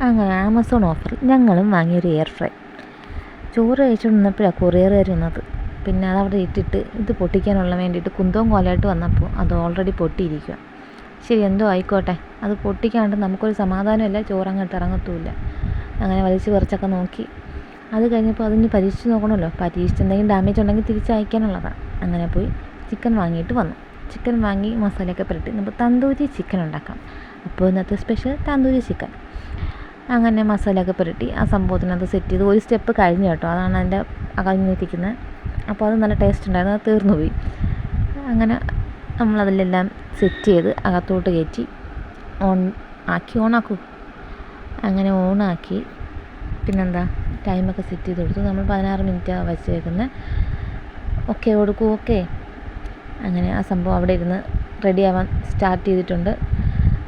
അങ്ങനെ ആമസോൺ ഓഫറിൽ ഞങ്ങളും വാങ്ങിയൊരു എയർ ഫ്രൈ ചോറ് കഴിച്ചുകൊണ്ട് നിന്നപ്പോഴാണ് കൊറിയർ വരുന്നത് പിന്നെ അതവിടെ ഇട്ടിട്ട് ഇത് പൊട്ടിക്കാനുള്ള വേണ്ടിയിട്ട് കുന്തവും കോലായിട്ട് വന്നപ്പോൾ അത് ഓൾറെഡി പൊട്ടിയിരിക്കുക ശരി എന്തോ ആയിക്കോട്ടെ. അത് പൊട്ടിക്കാണ്ട് നമുക്കൊരു സമാധാനമില്ല ചോറ് അങ്ങോട്ട് ഇറങ്ങത്തുമില്ല. അങ്ങനെ വലിച്ച് പറിച്ചൊക്കെ നോക്കി. അത് കഴിഞ്ഞപ്പോൾ അതിന് പരീക്ഷിച്ച് നോക്കണമല്ലോ. പരീക്ഷിച്ച് എന്തെങ്കിലും ഡാമേജ് ഉണ്ടെങ്കിൽ തിരിച്ചയക്കാനുള്ളതാണ് അങ്ങനെ പോയി ചിക്കൻ വാങ്ങിയിട്ട് വന്നു. ചിക്കൻ വാങ്ങി മസാലയൊക്കെ പുരട്ടി. നമുക്ക് തന്തൂരി ചിക്കൻ ഉണ്ടാക്കാം. അപ്പോൾ ഇന്നത്തെ സ്പെഷ്യൽ തന്തൂരി ചിക്കൻ അങ്ങനെ മസാലയൊക്കെ പുരട്ടി ആ സംഭവത്തിനകത്ത് സെറ്റ് ചെയ്ത് ഒരു സ്റ്റെപ്പ് കഴിഞ്ഞു കേട്ടോ. അതാണ് അതിന്റെ അകഞ്ഞിരിക്കുന്നത് അപ്പോൾ അത് നല്ല ടേസ്റ്റ് ഉണ്ടായിരുന്നു. അത് തീർന്നു പോയി. അങ്ങനെ നമ്മളതിലെല്ലാം സെറ്റ് ചെയ്ത് അകത്തോട്ട് കയറ്റി ഓൺ ആക്കി ഓണാക്കൂ അങ്ങനെ ഓണാക്കി പിന്നെന്താ? ടൈമൊക്കെ സെറ്റ് ചെയ്ത് കൊടുത്തു. നമ്മൾ പതിനാറ് മിനിറ്റാണ് വെച്ചേക്കുന്നത് ഓക്കെ കൊടുക്കൂ. ഓക്കെ അങ്ങനെ ആ സംഭവം അവിടെ ഇരുന്ന് റെഡിയാവാൻ സ്റ്റാർട്ട് ചെയ്തിട്ടുണ്ട്.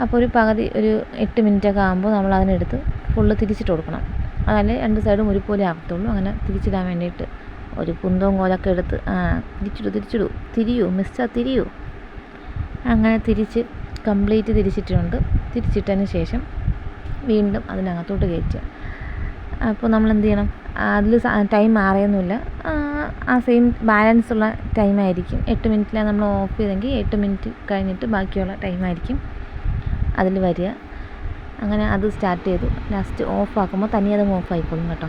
അപ്പോൾ ഒരു പകുതി ഒരു എട്ട് മിനിറ്റൊക്കെ ആകുമ്പോൾ നമ്മൾ അതിനെടുത്ത് ഫുള്ള് തിരിച്ചിട്ട് കൊടുക്കണം. അതല്ലേ രണ്ട് സൈഡും ഒരുപോലെ ആകത്തുള്ളൂ അങ്ങനെ തിരിച്ചിടാൻ വേണ്ടിയിട്ട് ഒരു കുന്തവും കോലൊക്കെ എടുത്ത് ആ തിരിച്ചിടൂ തിരിച്ചിടൂ. തിരിയൂ മിസ്റ്റർ തിരിയൂ. അങ്ങനെ തിരിച്ച് കംപ്ലീറ്റ് തിരിച്ചിട്ടുണ്ട്. തിരിച്ചിട്ടതിന് ശേഷം വീണ്ടും അതിനകത്തോട്ട് കയറ്റുക. അപ്പോൾ നമ്മൾ എന്ത് ചെയ്യണം? അതിൽ ടൈം മാറിയൊന്നുമില്ല. ആ സെയിം ബാലൻസ് ഉള്ള ടൈമായിരിക്കും എട്ട് മിനിറ്റിലാണ് നമ്മൾ ഓഫ് ചെയ്തെങ്കിൽ എട്ട് മിനിറ്റ് കഴിഞ്ഞിട്ട് ബാക്കിയുള്ള ടൈമായിരിക്കും അതിൽ വരിക. അങ്ങനെ അത് സ്റ്റാർട്ട് ചെയ്തു. ലാസ്റ്റ് ഓഫ് ആക്കുമ്പോൾ തനിയെ അത് ഓഫ് ആയിക്കോളും കേട്ടോ.